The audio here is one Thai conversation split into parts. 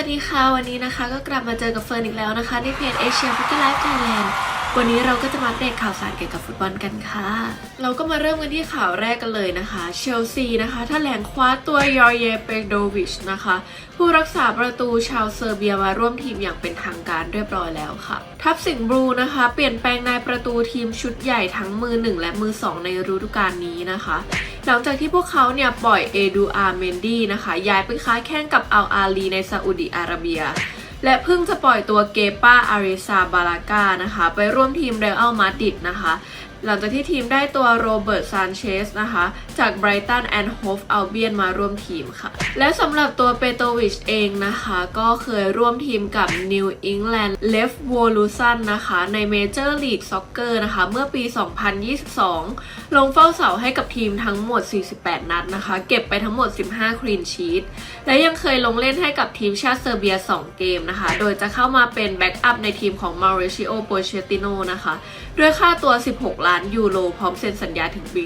วัสดีค่ะ วันนี้นะคะก็กลับมาเจอกับเฟิร์นอีกแล้วนะคะ ในเพจเอเชียฟุตบอลไลฟ์ไทยแลนด์วันนี้เราก็จะมาเดตข่าวสารเกี่ยวกับฟุตบอลกันค่ะ เราก็มาเริ่มกันที่ข่าวแรกกันเลยนะคะ เชลซีนะคะแถลงคว้าตัวยอร์เยเปโดวิชนะคะ ผู้รักษาประตูชาวเซอร์เบียมาร่วมทีมอย่างเป็นทางการเรียบร้อยแล้วค่ะ ทัพสิงห์บลูนะคะ เปลี่ยนแปลงนายประตูทีมชุดใหญ่ทั้งมือหนึ่งและมือสองในฤดูกาลนี้นะคะ หลังจากที่พวกเขาเนี่ยปล่อยเอดูอาร์เมนดีนะคะ ย้ายไปค้าแข่งกับอัลอาลีในซาอุดีอาระเบีย และเพิ่งจะปล่อยตัวเกป้าอาริซาบาลากานะคะ ไปร่วมทีมเรอัลมาดริดนะคะหลังจากที่ทีมได้ตัวโรเบิร์ตซานเชสนะคะ จากไบรตันแอนด์โฮฟอัลเบียนมาร่วมทีมค่ะ และสำหรับตัวเปโตวิชเองนะคะ ก็เคยร่วมทีมกับ New England l e f w o l u t i o n นะคะ ใน Major League Soccer นะคะ เมื่อปี 2022 ลงเฝ้าเสาให้กับทีมทั้งหมด 48 นัดนะคะ เก็บไปทั้งหมด 15 คลีนชีตและยังเคยลงเล่นให้กับทีมชาติเซอร์เบีย 2 เกมนะคะ โดยจะเข้ามาเป็นแบ็กอัพในทีมของมาริชิโอโปเชติโนนะคะ ด้วยค่าตัว 16ล้าน้านยูโรพร้อมเซ็นสัญญาถึงปี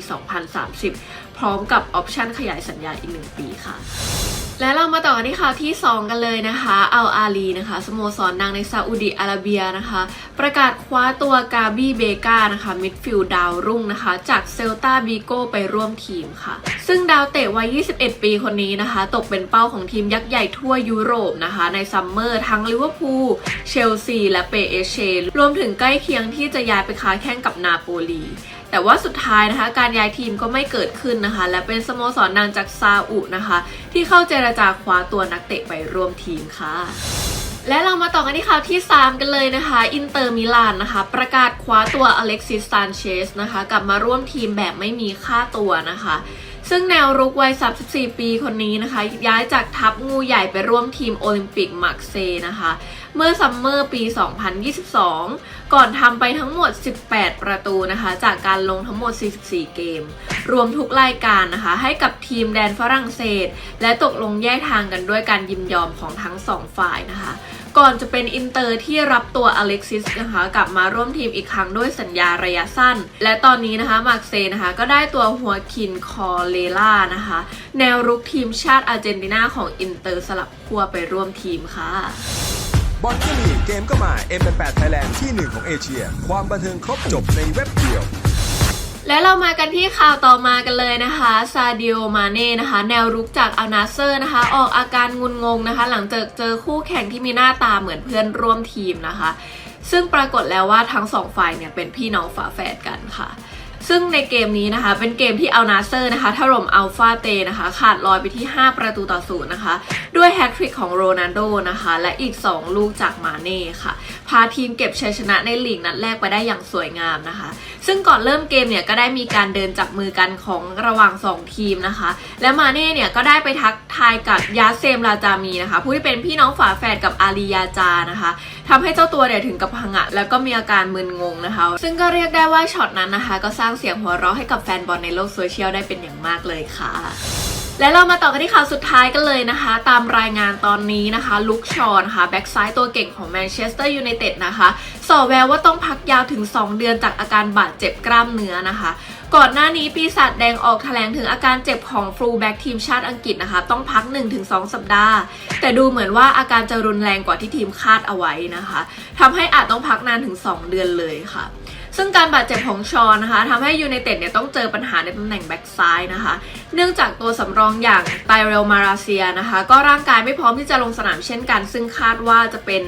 2030 พร้อมกับออปชันขยายสัญญาอีก 1 ปีค่ะ และเรามาต่อกันที่ข่าวที่ 2 กันเลยนะคะอัลอาลีนะคะสโมสรดังในซาอุดิอาระเบียนะคะ ประกาศคว้าตัวกาบี้เบกานะคะมิดฟิลด์ดาวรุ่งนะคะ จากเซลตาบีโกไปร่วมทีมค่ะ ซึ่งดาวเตะวัย 21 ปีคนนี้นะคะ ตกเป็นเป้าของทีมยักษ์ใหญ่ทั่วยุโรปนะคะ ในซัมเมอร์ทั้งลิเวอร์พูลเชลซีและเปเอเชรวมถึงใกล้เคียงที่จะย้ายไปค้าแข่งกับนาโปลีแต่ว่าสุดท้ายนะคะ การย้ายทีมก็ไม่เกิดขึ้นนะคะ และเป็นสโมสรดังจากซาอุนะคะ ที่เข้าเจรจะคว้าตัวนักเตะไปร่วมทีมค่ะและเรามาต่อกันที่ข่าวที่ 3 กันเลยนะคะ อินเตอร์มิลานนะคะ ประกาศคว้าตัวอเล็กซิสซานเชสนะคะ กลับมาร่วมทีมแบบไม่มีค่าตัวนะคะ ซึ่งแนวรุกวัย 34 ปีคนนี้นะคะ ย้ายจากทัพงูใหญ่ไปร่วมทีมโอลิมปิกมาร์กเซนะคะ เมื่อซัมเมอร์ปี 2022 ก่อนทำไปทั้งหมด 18 ประตูนะคะ จากการลงทั้งหมด 44 เกม รวมทุกรายการนะคะ ให้กับทีมแดนฝรั่งเศส และตกลงแยกทางกันด้วยการยินยอมของทั้งสองฝ่ายนะคะ ก่อนจะเป็นอินเตอร์ที่รับตัวอเล็กซิสนะคะ กลับมาร่วมทีมอีกครั้งด้วยสัญญาระยะสั้น และตอนนี้นะคะมาร์เซนะคะ ก็ได้ตัวหัวคินคอเลล่านะคะ แนวรุกทีมชาติอาร์เจนตินาของอินเตอร์สลับขั้วไปร่วมทีมค่ะบอลก็มีเกมก็มา M88 Thailand ที่หนึ่งของเอเชีย ความบันเทิงครบจบในเว็บเดียว และเรามากันที่ข่าวต่อมากันเลยนะคะซาดิโอมาเน่นะคะ แนวรุกจากอัลนาเซอร์นะคะ ออกอาการงุนงงนะคะ หลังจากเจอคู่แข่งที่มีหน้าตาเหมือนเพื่อนร่วมทีมนะคะ ซึ่งปรากฏแล้วว่าทั้งสองฝ่ายเนี่ยเป็นพี่น้องฝาแฝดกันค่ะ ซึ่งในเกมนี้นะคะ เป็นเกมที่เอัลนาเซอร์นะคะถล่มอัลฟาเตนะคะ ขาดลอยไปที่ 5 ประตูต่อศูนย์นะคะ ด้วยแฮตทริกของโรนัลโดนะคะ และอีก 2 ลูกจากมาเน่ค่ะ พาทีมเก็บชัยชนะในลีกนัดแรกไปได้อย่างสวยงามนะคะ ซึ่งก่อนเริ่มเกมเนี่ยก็ได้มีการเดินจับมือกันของระหว่าง 2 ทีมนะคะ และมาเน่เนี่ยก็ได้ไปทักทายกับยาเซมลาจามีนะคะ ผู้ที่เป็นพี่น้องฝาแฝดกับอาลียาจานะคะทำให้เจ้าตัวเนี่ยถึงกับพังอะแล้วก็มีอาการมึนงงนะคะ ซึ่งก็เรียกได้ว่าช็อตนั้นนะคะ ก็สร้างางเสียงหัวเราะให้กับแฟนบอลในโลกโซเชียลได้เป็นอย่างมากเลยค่ะและเรามาต่อกันที่ข่าวสุดท้ายกันเลยนะคะ ตามรายงานตอนนี้นะคะลุกชอนค่ะแบ็กซ้ายตัวเก่งของแมนเชสเตอร์ยูไนเต็ดนะคะสอแววว่าต้องพักยาวถึง 2 เดือนจากอาการบาดเจ็บกล้ามเนื้อนะคะ ก่อนหน้านี้ปีศาจแดงออกแถลงถึงอาการเจ็บของฟลูแบ็กทีมชาติอังกฤษนะคะ ต้องพัก 1-2 สัปดาห์ แต่ดูเหมือนว่าอาการจะรุนแรงกว่าที่ทีมคาดเอาไว้นะคะทำให้อาจต้องพักนานถึง 2 เดือนเลยค่ะ ซึ่งการบาดเจ็บของชอนนะคะทำให้ยูไนเต็ดเนี่ยต้องเจอปัญหาในตำแหน่งแบ็กซ้ายนะคะ เนื่องจากตัวสำรองอย่างไตเรลมาราเซียนะคะ ก็ร่างกายไม่พร้อมที่จะลงสนามเช่นกัน ซึ่งคาดว่าจะเป็น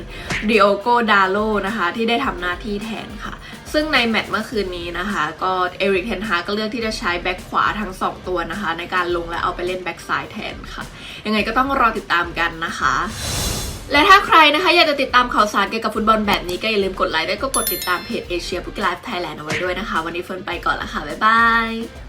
ดิโอโกดาโลนะคะที่ได้ทำหน้าที่แทนค่ะ ซึ่งในแมตช์เมื่อคืนนี้นะคะ ก็เอริกเทนฮาก็เลือกที่จะใช้แบ็กขวาทั้ง 2 ตัวนะคะ ในการลงและเอาไปเล่นแบ็กซ้ายแทนค่ะ ยังไงก็ต้องรอติดตามกันนะคะ และถ้าใครนะคะอยากจะติดตามข่าวสารเกี่ยวกับฟุตบอลแบบนี้ก็อย่าลืมกดไลค์และก็กดติดตามเพจเอเชียบุกไลฟ์ไทยแลนด์เอาไว้ด้วยนะคะ วันนี้เฟิร์นไปก่อนละค่ะ บ๊ายบาย